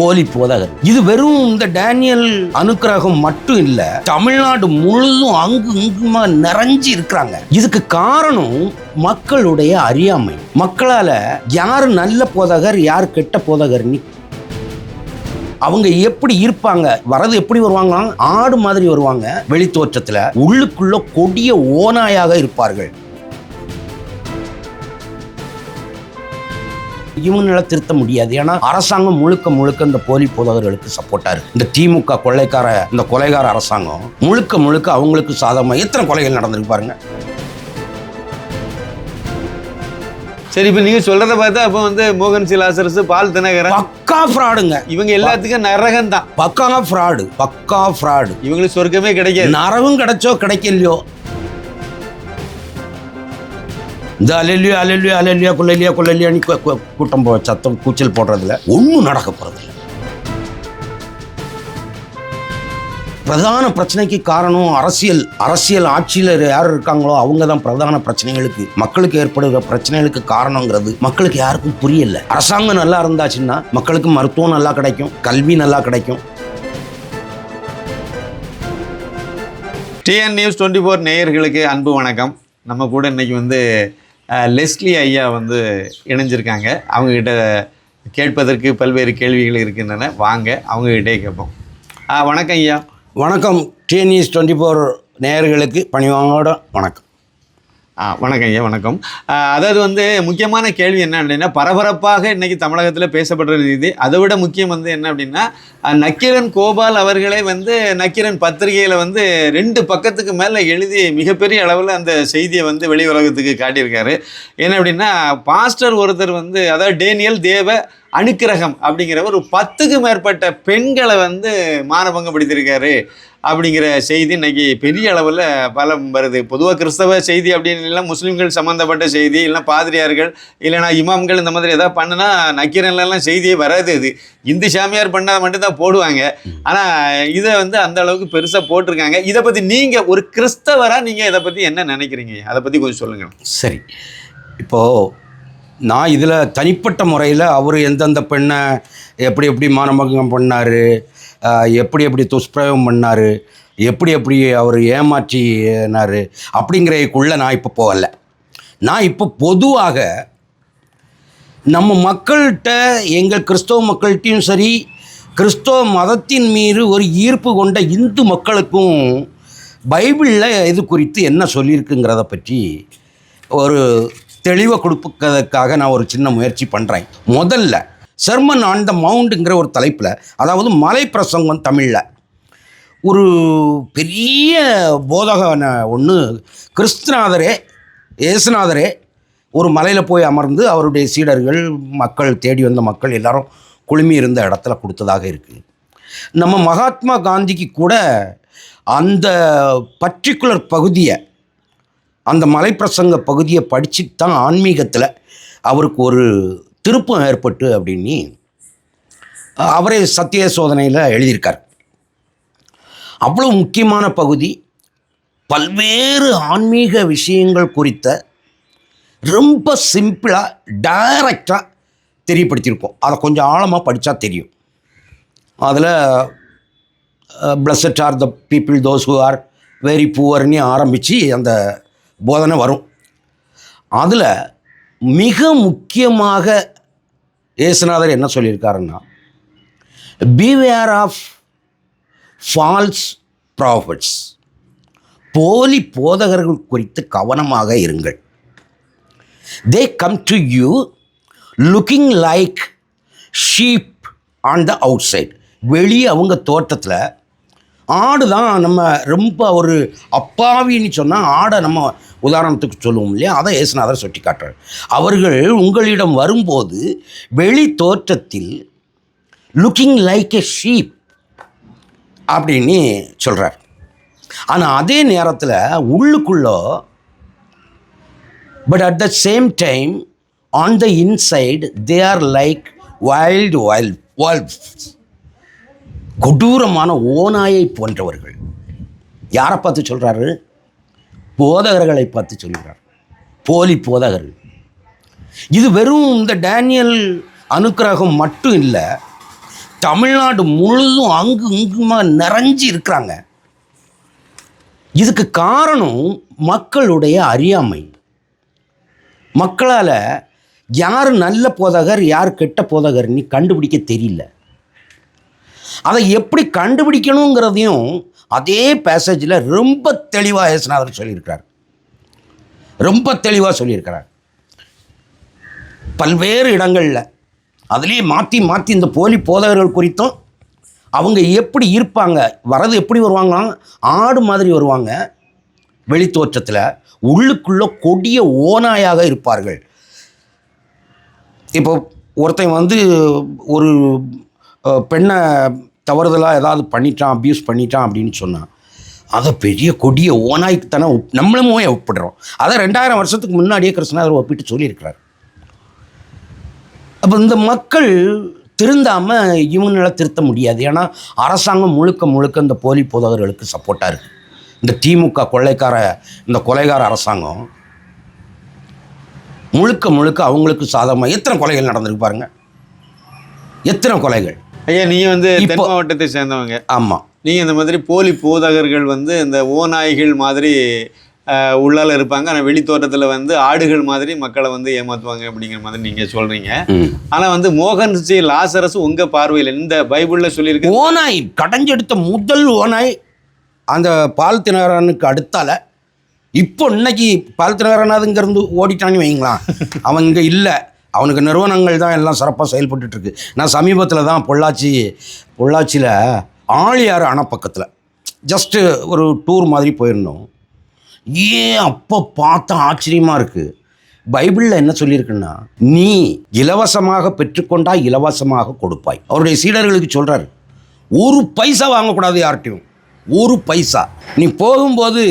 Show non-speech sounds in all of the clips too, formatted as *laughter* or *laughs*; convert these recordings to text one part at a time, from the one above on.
போலி போதகர் இது வெறும் இந்த டேனியல் அனுக்கிரகம் மட்டும் இல்ல தமிழ்நாடு முழுதும் அங்கு இங்குமா நிறைஞ்சு இருக்கிறாங்க. இதுக்கு காரணம் மக்களுடைய அறியாமை. மக்களால யார் நல்ல போதகர் யார் கெட்ட போதகர்னு அவங்க எப்படி இருப்பாங்க வரது எப்படி வருவாங்க ஆடு மாதிரி வருவாங்க வெளித்தோற்றத்துல உள்ளுக்குள்ள கொடிய ஓநாயாக இருப்பார்கள். இவங்களால திருத்த முடியாது. ஏன்னா அரசாங்கம் முழுக்க முழுக்க இந்த போலி போதகர்களுக்கு சப்போர்ட்டா இருக்கு. இந்த திமுக கொள்ளைக்கார இந்த கொலைகார அரசாங்கம் முழுக்க முழுக்க அவங்களுக்கு சாதகமா எத்தனை கொலைகள் நடந்திருக்கு பாருங்க. சரி இப்போ நீங்க சொல்றத பார்த்தா அப்போ வந்து மோகன் சிலாசரஸ் பால் தினகரன். பக்கா ஃப்ராடுங்க. இவங்க எல்லாத்துக்கும் நரகம் தான் பக்கா ஃப்ராடு பக்கா ஃப்ராடு. இவங்களுக்கு சொர்க்கமே கிடைக்காது. நரவும் கிடைச்சோ கிடைக்கலையோ? இந்த அலல்லியோ அலல்லியோ அலல்லியோ குள்ளலியா குள்ளலியான்னு கூட்டம் போ சத்தம் கூச்சல் போடுறதுல ஒன்றும் நடக்க போகிறதில்ல பிரதான பிரச்சனைக்கு காரணம் அரசியல் அரசியல் ஆட்சியில் யார் இருக்காங்களோ அவங்க தான் பிரதான பிரச்சனைகளுக்கு மக்களுக்கு ஏற்படுகிற பிரச்சனைகளுக்கு காரணங்கிறது மக்களுக்கு யாருக்கும் புரியல. அரசாங்கம் நல்லா இருந்தாச்சுன்னா மக்களுக்கு மருத்துவம் நல்லா கிடைக்கும் கல்வி நல்லா கிடைக்கும். டிஎன் நியூஸ் டுவெண்ட்டி ஃபோர் நேயர்களுக்கு அன்பு வணக்கம். நம்ம கூட இன்னைக்கு வந்து லெஸ்லி ஐயா வந்து இணைஞ்சிருக்காங்க. அவங்கக்கிட்ட கேட்பதற்கு பல்வேறு கேள்விகள் இருக்கின்றன. வாங்க அவங்ககிட்டே கேட்போம். வணக்கம் ஐயா. வணக்கம். டிஎன்இஸ் டுவெண்ட்டி ஃபோர் நேயர்களுக்கு பணிவாங்கோட வணக்கம். வணக்கம் ஐயா வணக்கம். அதாவது வந்து முக்கியமான கேள்வி என்ன அப்படின்னா பரபரப்பாக இன்றைக்கி தமிழகத்தில் பேசப்படுற இது. அதை விட முக்கியம் வந்து என்ன அப்படின்னா நக்கீரன் கோபால் அவர்களே வந்து நக்கீரன் பத்திரிகையில் வந்து ரெண்டு பக்கத்துக்கு மேலே எழுதி மிகப்பெரிய அளவில் அந்த செய்தியை வந்து வெளி உலகத்துக்கு காட்டியிருக்காரு. என்ன அப்படின்னா பாஸ்டர் ஒருத்தர் வந்து அதாவது டேனியல் தேவ அனுக்கிரகம் அப்படிங்கிற ஒரு பத்துக்கு மேற்பட்ட பெண்களை வந்து மானபங்கப்படுத்தியிருக்காரு. அப்படிங்கிற செய்தி இன்னைக்கு பெரிய அளவில் பலம் வருது. பொதுவாக கிறிஸ்தவ செய்தி அப்படின்னு இல்லை முஸ்லீம்கள் சம்மந்தப்பட்ட செய்தி இல்லைனா பாதிரியார்கள் இல்லைனா இமாம்கள் இந்த மாதிரி எதாவது பண்ணுனா நக்கீரன்லாம் செய்தியே வராது அது இந்து சாமியார் பண்ணால் மட்டும்தான் போடுவாங்க. ஆனால் இதை வந்து அந்த அளவுக்கு பெருசாக போட்டிருக்காங்க. இதை பற்றி நீங்கள் ஒரு கிறிஸ்தவராக நீங்கள் இதை பற்றி என்ன நினைக்கிறீங்க? அதை பற்றி கொஞ்சம் சொல்லுங்கள் சரி. இப்போது நான் இதில் தனிப்பட்ட முறையில் அவர் எந்தெந்த பெண்ணை எப்படி எப்படி மானபங்கம் பண்ணார் எப்படி எப்படி துஷ்பிரயோகம் பண்ணார்? எப்படி எப்படி அவர் ஏமாற்றினார்? அப்படிங்கிறதுக்குள்ளே நான் இப்போ போகல. நான் இப்போ பொதுவாக நம்ம மக்கள்கிட்ட எங்கள் கிறிஸ்தவ மக்கள்கிட்டையும் சரி கிறிஸ்தவ மதத்தின் மீது ஒரு ஈர்ப்பு கொண்ட இந்து மக்களுக்கும் பைபிளில் இது குறித்து என்ன சொல்லியிருக்குங்கிறத பற்றி ஒரு தெளிவை கொடுப்பதற்காக நான் ஒரு சின்ன முயற்சி பண்ணுறேன் முதல்ல செர்மன் ஆன் த மவுண்டுங்கிற ஒரு தலைப்பில் அதாவது மலை பிரசங்கம் தமிழில். ஒரு பெரிய போதகன ஒன்று கிறிஸ்துநாதரே இயேசுநாதரே ஒரு மலையில் போய் அமர்ந்து அவருடைய சீடர்கள் மக்கள் தேடி வந்த மக்கள் எல்லாரும் குழுமி இருந்த இடத்துல கொடுத்ததாக இருக்குது நம்ம மகாத்மா காந்திக்கு கூட அந்த பர்டிகுலர் பகுதியை அந்த மலைப்பிரசங்க பகுதியை படிச்சுட்டு தான் ஆன்மீகத்தில் அவருக்கு ஒரு திருப்பம் ஏற்பட்டு அப்படின்னு அவரே சத்திய சோதனையில் எழுதியிருக்கார். அவ்வளோ முக்கியமான பகுதி பல்வேறு ஆன்மீக விஷயங்கள் குறித்த ரொம்ப சிம்பிளாக டைரக்டாக தெரியப்படுத்தியிருக்கோம். அதை கொஞ்சம் ஆழமாக படித்தா தெரியும். அதில் blessed are the people those who are very புவர்னு ஆரம்பித்து அந்த போதனை வரும். அதில் மிக முக்கியமாக இயேசுநாதர் என்ன சொல்லியிருக்காருன்னா பிவேர் ஆஃப் ஃபால்ஸ் ப்ராஃபிட்ஸ் போலி போதகர்கள் குறித்து கவனமாக இருங்கள். They come to you looking like sheep on the outside வெளியே அவங்க தோட்டத்தில் ஆடு தான் நம்ம ரொம்ப ஒரு அப்பாவின்னு சொன்னால் ஆடை நம்ம உதாரணத்துக்கு சொல்லுவோம் இல்லையா? அதை இயேசுநாதர் சுட்டி காட்டுறார் அவர்கள் உங்களிடம் வரும்போது வெளி தோற்றத்தில் லுக்கிங் லைக் எ ஷீப் அப்படின்னு சொல்கிறார் ஆனால் அதே நேரத்தில் உள்ளுக்குள்ளோ but at the same time on the inside they are like wild wild wolf கொடூரமான ஓநாயை போன்றவர்கள். யாரை பார்த்து சொல்கிறாரு போதகர்களை பார்த்து சொல்கிறார். போலி போதகர்கள். இது வெறும் இந்த டேனியல் அனுக்கிரகம் மட்டும் இல்லை தமிழ்நாடு முழுதும் அங்கு இங்குமா நிறைஞ்சு இருக்கிறாங்க. இதுக்கு காரணம் மக்களுடைய அறியாமை. மக்களால் யார் நல்ல போதகர் யார் கெட்ட போதகர்னு கண்டுபிடிக்க தெரியல. அதை எப்படி கண்டுபிடிக்கணுங்கிறதையும் அதே பேசேஜில் ரொம்ப தெளிவாக ஏசுநாதர் சொல்லியிருக்கிறார். ரொம்ப தெளிவாக சொல்லியிருக்கிறார். பல்வேறு இடங்களில் அதுலேயே மாற்றி மாற்றி இந்த போலி போதகர்கள் குறித்தும் அவங்க எப்படி இருப்பாங்க வரது எப்படி வருவாங்களாம் ஆடு மாதிரி வருவாங்க. வெளித்தோற்றத்தில் உள்ளுக்குள்ளே கொடிய ஓநாயாக இருப்பார்கள். இப்போ ஒருத்தன் வந்து ஒரு பெண்ணை தவறுதலாக ஏதாவது பண்ணிட்டான் அப்யூஸ் பண்ணிட்டான் அப்படின்னு சொன்னான் அதை பெரிய கொடிய ஓனாய்க்குத்தானே ஒப்- நம்மளும் ஒப்பிடுறோம்? அதை ரெண்டாயிரம் வருஷத்துக்கு முன்னாடியே கிருஷ்ணாதர் ஒப்பிட்டு சொல்லியிருக்கிறார். அப்போ இந்த மக்கள் திருந்தாமல் இவங்களை திருத்த முடியாது. ஏன்னா அரசாங்கம் முழுக்க முழுக்க இந்த போலி போதகர்களுக்கு சப்போர்ட்டாக இருக்குது இந்த திமுக கொள்ளைக்கார இந்த கொலைகார அரசாங்கம் முழுக்க முழுக்க அவங்களுக்கு சாதகமாக எத்தனை கொலைகள் நடந்திருக்கு பாருங்கள் எத்தனை கொலைகள்? ஐயா நீங்க வந்து தென் மாவட்டத்தை சேர்ந்தவங்க. ஆமாம் நீங்க இந்த மாதிரி போலி போதகர்கள் வந்து இந்த ஓநாய்கள் மாதிரி உள்ளால இருப்பாங்க. ஆனால் வெளித்தோட்டத்தில் வந்து ஆடுகள் மாதிரி மக்களை வந்து ஏமாத்துவாங்க அப்படிங்கிற மாதிரி நீங்க சொல்றீங்க. ம். ஆனா வந்து மோகன் சி லாசரஸ் உங்க பார்வையில் இந்த பைபிள்ல சொல்லியிருக்கு. ஓநாய் கடைஞ்செடுத்த முதல் ஓநாய் அந்த பால் தினகரனுக்கு அடுத்தால இப்போ இன்னைக்கு பால் தினகரனாதுங்கிறது ஓடிட்டான்னு வைங்களேன். அவன் இங்கே இல்லை. அவனுக்கு நிறுவனங்கள் தான் எல்லாம் சிறப்பாக செயல்பட்டுருக்கு நான் சமீபத்தில் தான் பொள்ளாச்சி பொள்ளாச்சியில் ஆழியாறு அணைப்பக்கத்தில் ஜஸ்ட்டு ஒரு டூர் மாதிரி போயிருந்தோம். ஏன் அப்போ பார்த்தா ஆச்சரியமாக இருக்குது பைபிளில் என்ன சொல்லியிருக்குன்னா நீ இலவசமாக பெற்றுக்கொண்டா இலவசமாக கொடுப்பாய். அவருடைய சீடர்களுக்கு சொல்கிறாரு ஒரு பைசா வாங்கக்கூடாது யார்கிட்டையும். ஒரு பைசா. நீ போகும்போது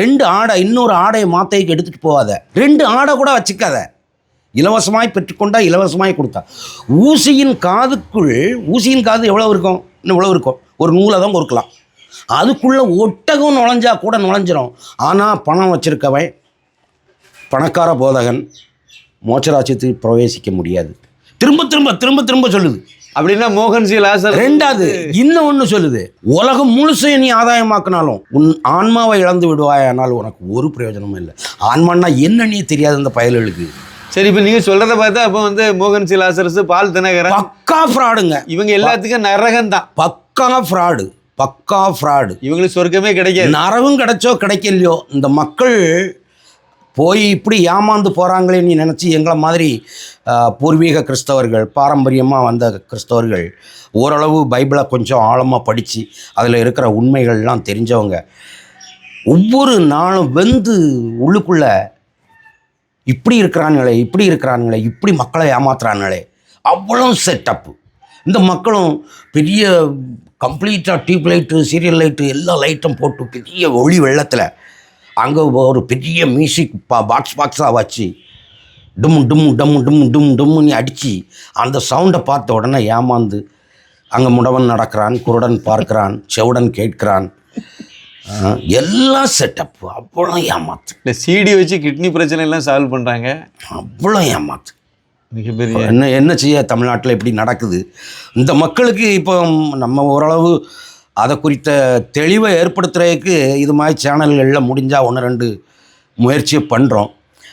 ரெண்டு ஆடை இன்னொரு ஆடையை மாத்தைக்கு எடுத்துகிட்டு போகாத. ரெண்டு ஆடை கூட வச்சுக்காத. இலவசமாய் பெற்றுக்கொண்டா இலவசமாய் கொடுத்தா. ஊசியின் காதுக்குள் ஊசியின் காது எவ்வளோ இருக்கும்? இன்னும் இருக்கும்? ஒரு நூலை தான் கொடுக்கலாம் அதுக்குள்ளே ஒட்டகம் நுழைஞ்சா கூட நுழைஞ்சிரும். ஆனால் பணம் வச்சிருக்கவன் பணக்கார போதகன் மோட்சராட்சியத்துக்கு பிரவேசிக்க முடியாது. திரும்ப திரும்ப திரும்ப திரும்ப சொல்லுது. அப்படின்னா மோகன் சி. லாசரஸ் ரெண்டாவது இன்னும் ஒன்று சொல்லுது. உலகம் முழுசையும் நீ ஆதாயமாக்கினாலும் உன் ஆன்மாவை இழந்து விடுவாயானால் உனக்கு ஒரு பிரயோஜனமும் இல்லை. ஆன்மான்னா என்னன்னே தெரியாது இந்த பயல்களுக்கு? சரி இப்போ நீங்க சொல்றத பார்த்தா அப்போ வந்து மோகன் சி. லாசரஸ் பால் தினகரன். பக்கா ஃப்ராடுங்க. இவங்க எல்லாத்துக்கும் நரகம் தான். பக்கா ஃப்ராடு பக்கா ஃப்ராடு. இவங்களுக்கு சொர்க்கமே கிடைக்காது. நரவும் கிடைச்சோ கிடைக்கலையோ இந்த மக்கள் போய் இப்படி ஏமாந்து போகிறாங்களே நீ நினச்சி எங்களை மாதிரி பூர்வீக கிறிஸ்தவர்கள் பாரம்பரியமாக வந்த கிறிஸ்தவர்கள் ஓரளவு பைபிளை கொஞ்சம் ஆழமாக படித்து அதில் இருக்கிற உண்மைகள்லாம் தெரிஞ்சவங்க ஒவ்வொரு நாளும் வெந்து உள்ளுக்குள்ளே இப்படி இருக்கிறானுங்களே இப்படி இருக்கிறானுங்களே இப்படி மக்களை ஏமாத்துறானுங்களே. அவ்வளோ செட்டப்பு இந்த மக்களும் பெரிய கம்ப்ளீட்டாக டியூப் லைட்டு சீரியல் லைட்டு எல்லா லைட்டும் போட்டு பெரிய ஒளி வெள்ளத்தில் அங்கே ஒரு பெரிய மியூசிக் பா பாக்ஸ் பாக்ஸாக வச்சு டும் டும் டம் டும் டும் டும்னு அடித்து அந்த சவுண்டை பார்த்த உடனே ஏமாந்து அங்கே முடவன் நடக்கிறான் குருடன் பார்க்கிறான் செவுடன் கேட்கிறான். எல்லாம் செட்டப் அவ்வளோ ஏமாத்து. இந்த சிடி வச்சு கிட்னி பிரச்சனை எல்லாம் சால்வ் பண்றாங்க. அவ்வளோ ஏமாத்து. மிகப்பெரிய என்ன என்ன செய்ய தமிழ்நாட்டில் இப்படி நடக்குது? இந்த மக்களுக்கு இப்போ நம்ம ஓரளவு அதை குறித்த தெளிவை ஏற்படுத்துறதுக்கு இது மாதிரி சேனல்களில் முடிஞ்சால் ஒன்று ரெண்டு முயற்சியை பண்ணுறோம்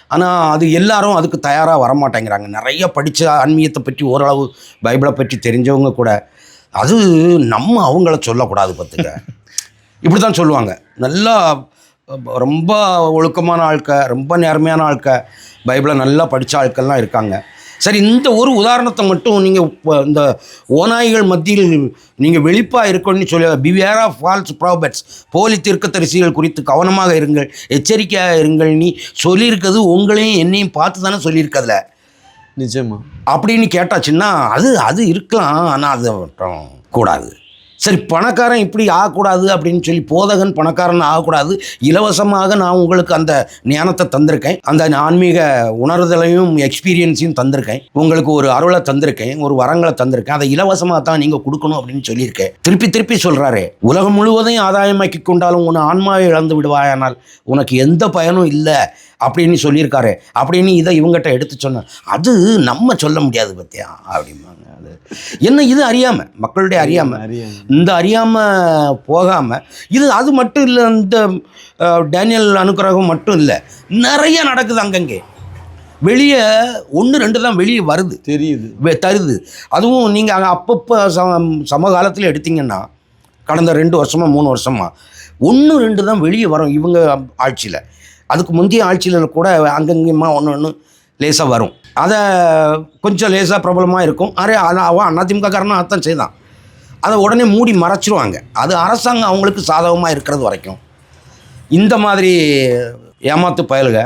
ஆனால் அது எல்லாரும் அதுக்கு தயாராக வரமாட்டேங்கிறாங்க. நிறைய படித்த ஆன்மீகத்தை பற்றி ஓரளவு பைபிளை பற்றி தெரிஞ்சவங்க கூட. அது நம்ம அவங்கள சொல்லக்கூடாது பார்த்துக்க. *laughs* இப்படி தான் சொல்லுவாங்க. நல்லா ரொம்ப ஒழுக்கமான ஆட்க ரொம்ப நேர்மையான ஆட்க பைபிளை நல்லா படித்த ஆட்கள்லாம் இருக்காங்க. சரி இந்த ஒரு உதாரணத்தை மட்டும் நீங்கள் இந்த ஓநாய்கள் மத்தியில் நீங்கள் வெளிப்பாக இருக்கணும்னு சொல்லி பிவேர் ஆஃப் ஃபால்ஸ் ப்ராபர்ட்ஸ் போலி தீர்க்கதரிசிகள் குறித்து கவனமாக இருங்கள் எச்சரிக்கையாக இருங்கள். நீ சொல்லியிருக்கிறது உங்களையும் என்னையும் பார்த்து தானே சொல்லியிருக்கதுல நிச்சயமா. அப்படின்னு கேட்டாச்சுன்னா அது அது இருக்கலாம் ஆனால் அது கூடாது. சரி பணக்காரன் இப்படி ஆகக்கூடாது அப்படின்னு சொல்லி போதகன் பணக்காரன் ஆகக்கூடாது. இலவசமாக நான் உங்களுக்கு அந்த ஞானத்தை தந்திருக்கேன். அந்த ஆன்மீக உணர்தலையும் எக்ஸ்பீரியன்ஸையும் தந்திருக்கேன். உங்களுக்கு ஒரு அருளை தந்திருக்கேன். ஒரு வரங்களை தந்திருக்கேன். அதை இலவசமாக தான் நீங்கள் கொடுக்கணும் அப்படின்னு சொல்லியிருக்கேன். திருப்பி திருப்பி சொல்கிறாரு உலகம் முழுவதையும் ஆதாயமாக்கி கொண்டாலும் உன் ஆன்மாவை இழந்து விடுவாயானால் உனக்கு எந்த பயனும் இல்லை. அப்படின்னு சொல்லியிருக்காரு. அப்படின்னு இதை இவங்ககிட்ட எடுத்து சொன்ன அது நம்ம சொல்ல முடியாது பத்தியா? அப்படிம்பாங்க. அது என்ன இது அறியாமல் மக்களுடைய அறியாமல் அறியாம. இந்த அறியாமல் போகாமல் இது அது மட்டும் இல்லை இந்த டேனியல் அனுக்கிரகம் மட்டும் இல்லை நிறைய நடக்குது அங்கங்கே. வெளியே ஒன்று ரெண்டு தான் வெளியே வருது. தெரியுது. தருது. அதுவும் நீங்கள் அப்பப்போ சம சமகாலத்தில் எடுத்தீங்கன்னா கடந்த ரெண்டு வருஷமா மூணு வருஷமா ஒன்று ரெண்டு தான் வெளியே வரும் இவங்க ஆட்சியில். அதுக்கு முந்தைய ஆட்சியில் கூட அங்கங்கேயுமா ஒன்று ஒன்று லேசாக வரும். அதை கொஞ்சம் லேசாக பிரபலமாக இருக்கும். அரே அதான் அவன் அதிமுகக்காரனும் காரணம் அதான் செய்தான். அதை உடனே மூடி மறைச்சிருவாங்க. அது அரசாங்கம் அவங்களுக்கு சாதகமாக இருக்கிறது வரைக்கும். இந்த மாதிரி ஏமாத்து பயல்க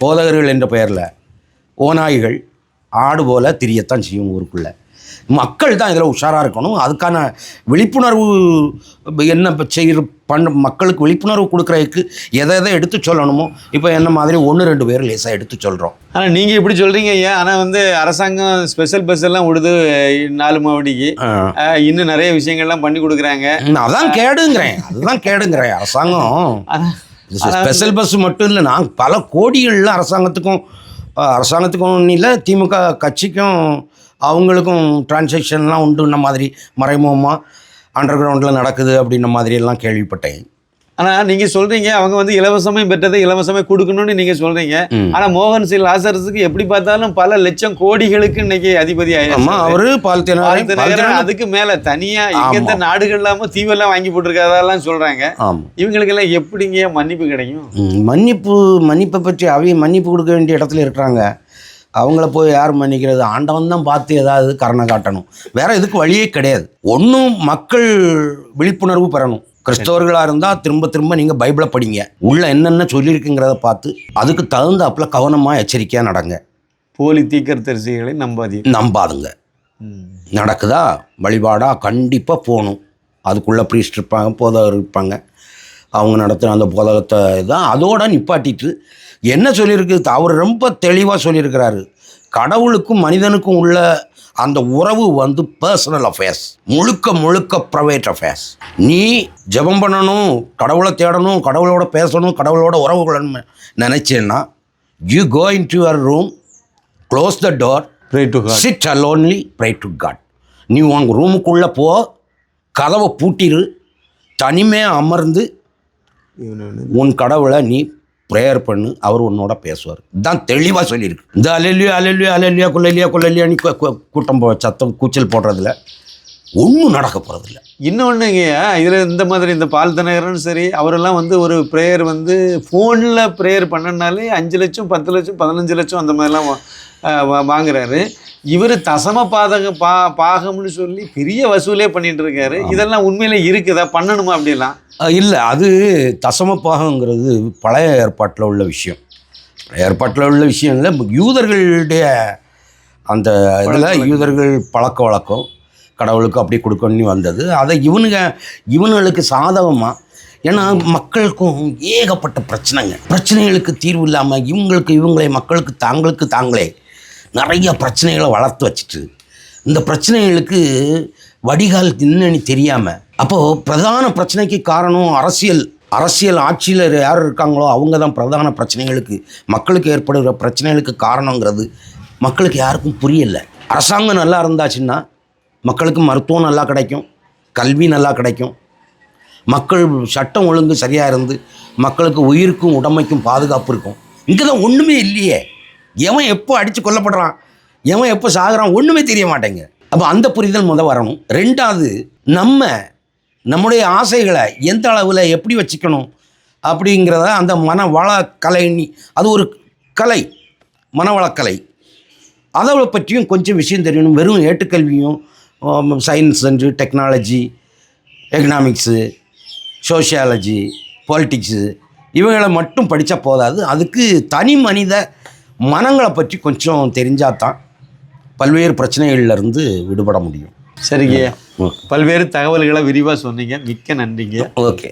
போதகர்கள் என்ற பெயரில் ஓநாய்கள் ஆடு போல திரியத்தான் செய்யும் ஊருக்குள்ளே. மக்கள் தான் இதில் உஷாராக இருக்கணும். அதுக்கான விழிப்புணர்வு என்ன செய்கிற பண்ண மக்களுக்கு விழிப்புணர்வு கொடுக்குறதுக்கு எதை எதை எடுத்து சொல்லணுமோ இப்போ என்ன மாதிரி ஒன்று ரெண்டு பேர் லேசாக எடுத்து சொல்கிறோம் ஆனா நீங்க இப்படி சொல்றீங்க ஐயா ஆனா வந்து அரசாங்கம் ஸ்பெஷல் பஸ் எல்லாம் விடுது நாலு அஹ், இன்னும் நிறைய விஷயங்கள்லாம் பண்ணி கொடுக்குறாங்க. அதான் கேடுங்கிறேன். அதுதான் கேடுங்கிறேன். அரசாங்கம். ஸ்பெஷல் பஸ் மட்டும் இல்லை நான் பல கோடிகளில் அரசாங்கத்துக்கும் அரசாங்கத்துக்கும் இல்லை திமுக கட்சிக்கும் அவங்களுக்கும் டிரான்சாக்ஷன்லாம் உண்டுன்ன மாதிரி மறைமுகமாக அண்டர் கிரவுண்டில் நடக்குது அப்படின்ன மாதிரி எல்லாம் கேள்விப்பட்டேன். ஆனா நீங்க சொல்றீங்க அவங்க வந்து இலவசமே பெற்றதை இலவசமே கொடுக்கணும்னு நீங்க சொல்றீங்க. ம். ஆனா மோகன் சி லாசரஸுக்கு எப்படி பார்த்தாலும் பல லட்சம் கோடிகளுக்கு இன்னைக்கு அதிபதி ஆயிடுச்சு. அவரு அதுக்கு மேல தனியா எங்கெந்த நாடுகள் இல்லாம தீவெல்லாம் வாங்கி போட்டிருக்காதெல்லாம் சொல்றாங்க. ஆமாம் இவங்களுக்கு எல்லாம் எப்படிங்க மன்னிப்பு கிடைக்கும்? மன்னிப்பு மன்னிப்பை பற்றி அவைய மன்னிப்பு கொடுக்க வேண்டிய இடத்துல இருக்கிறாங்க. அவங்கள போய் யார் மன்னிக்கிறது? ஆண்டவன் தான் பார்த்து ஏதாவது கருணை காட்டணும். வேற இதுக்கு வழியே கிடையாது. ஒன்றும் மக்கள் விழிப்புணர்வு பெறணும். கிறிஸ்தவர்களாக இருந்தால் திரும்ப திரும்ப நீங்கள் பைபிளை படிங்க. உள்ள என்னென்ன சொல்லியிருக்குங்கிறத பார்த்து அதுக்கு தகுந்தாப்புல கவனமாக எச்சரிக்கையாக நடங்க. போலி தீக்கர்த்தரிசிகளை நம்பாதீங்க. நம்பாதுங்க நடக்குதா? வழிபாடாக கண்டிப்பாக போகணும். அதுக்குள்ளே ப்ரீஸ்ட் இருப்பாங்க போதகர் இருப்பாங்க. அவங்க நடத்துகிற அந்த போதகத்தை தான் அதோட நிப்பாட்டிட்டு என்ன சொல்லியிருக்கு? அவர் ரொம்ப தெளிவாக சொல்லியிருக்கிறாரு. கடவுளுக்கும் மனிதனுக்கும் உள்ள அந்த உறவு வந்து பர்சனல் அஃபேர்ஸ் முழுக்க முழுக்க ப்ரைவேட் அஃபேர்ஸ் நீ ஜெபம் பண்ணணும் கடவுளை தேடணும் கடவுளோட பேசணும் கடவுளோட உறவு கொள்ளணும் நினச்சேன்னா you go into your room close the door pray to God sit lonely pray to God நீ உங்க ரூமுக்குள்ளே போ கதவை பூட்டிரு தனிமையாக அமர்ந்து உன் கடவுளை நீ ப்ரேயர் பண்ணு அவர் உன்னோட பேசுவார். தான் தெளிவாக சொல்லியிருக்கு. இந்த அலல்லியா அலல்லியா அலல்லியா குள்ளலியா குள்ளலியான்னு கூட்டம் போ சத்தம் கூச்சல் போடுறதில்ல. ஒன்றும் நடக்க போகிறதில்ல இன்னொன்றுங்க இதில் இந்த மாதிரி இந்த பால் தினகரன் சரி அவரெல்லாம் வந்து ஒரு ப்ரேயர் வந்து ஃபோனில் ப்ரேயர் பண்ணனாலே அஞ்சு லட்சம் பத்து லட்சம் பதினஞ்சு லட்சம் அந்த மாதிரிலாம் வாங்குறாரு. இவர் தசம பாதக பா பாகம்னு சொல்லி பெரிய வசூலே பண்ணிட்டு இருக்காரு. இதெல்லாம் உண்மையில இருக்குதா? பண்ணணுமா அப்படிலாம் இல்லை அது தசமப்பாகங்கிறது பழைய ஏற்பாட்டில் உள்ள விஷயம். ஏற்பாட்டில் உள்ள விஷயம் இல்லை யூதர்களுடைய அந்த இதில் யூதர்கள் பழக்க வழக்கம். கடவுளுக்கு அப்படி கொடுக்கணும்னு வந்தது. அதை இவனுங்க இவனுங்களுக்கு சாதகமாக ஏன்னா மக்களுக்கும் ஏகப்பட்ட பிரச்சனைங்க. பிரச்சனைகளுக்கு தீர்வு இல்லாமல் இவங்களுக்கு இவங்களே மக்களுக்கு தாங்களுக்கு தாங்களே நிறைய பிரச்சனைகளை வளர்த்து வச்சுட்டு இந்த பிரச்சனைகளுக்கு வடிகால் என்னன்னு தெரியாமல் அப்போது பிரதான பிரச்சனைக்கு காரணம் அரசியல். அரசியல் ஆட்சியில் யார் இருக்காங்களோ அவங்க தான் பிரதான பிரச்சனைகளுக்கு மக்களுக்கு ஏற்படுகிற பிரச்சனைகளுக்கு காரணங்கிறது மக்களுக்கு யாருக்கும் புரியலை. அரசாங்கம் நல்லா இருந்தாச்சுன்னா மக்களுக்கு மருத்துவம் நல்லா கிடைக்கும் கல்வி நல்லா கிடைக்கும். மக்கள் சட்டம் ஒழுங்கு சரியாக இருந்து மக்களுக்கு உயிருக்கும் உடமைக்கும் பாதுகாப்பு இருக்கும். இங்கே தான் ஒன்றுமே இல்லையே. எவன் எப்போ அடித்து கொல்லப்படுறான்? எவன் எப்போ சாகுறான்? ஒன்றுமே தெரிய மாட்டேங்க அப்போ அந்த புரிதல் முத வரணும். ரெண்டாவது நம்ம நம்முடைய ஆசைகளை எந்த அளவில் எப்படி வச்சுக்கணும்? அப்படிங்கிறத அந்த மனவள கலை அது ஒரு கலை மனவளக்கலை. அதை பற்றியும் கொஞ்சம் விஷயம் தெரியணும். வெறும் ஏட்டுக்கல்வியும் science and technology economics sociology politics இவைகளை மட்டும் படித்தா போதாது. அதுக்கு தனி மனித மனங்களை பற்றி கொஞ்சம் தெரிஞ்சால் தான் பல்வேறு பிரச்சனைகள்லேருந்து விடுபட முடியும். சரிங்க. பல்வேறு தகவல்களை விரிவாக சொன்னீங்க. மிக்க நன்றிங்க. ஓகே.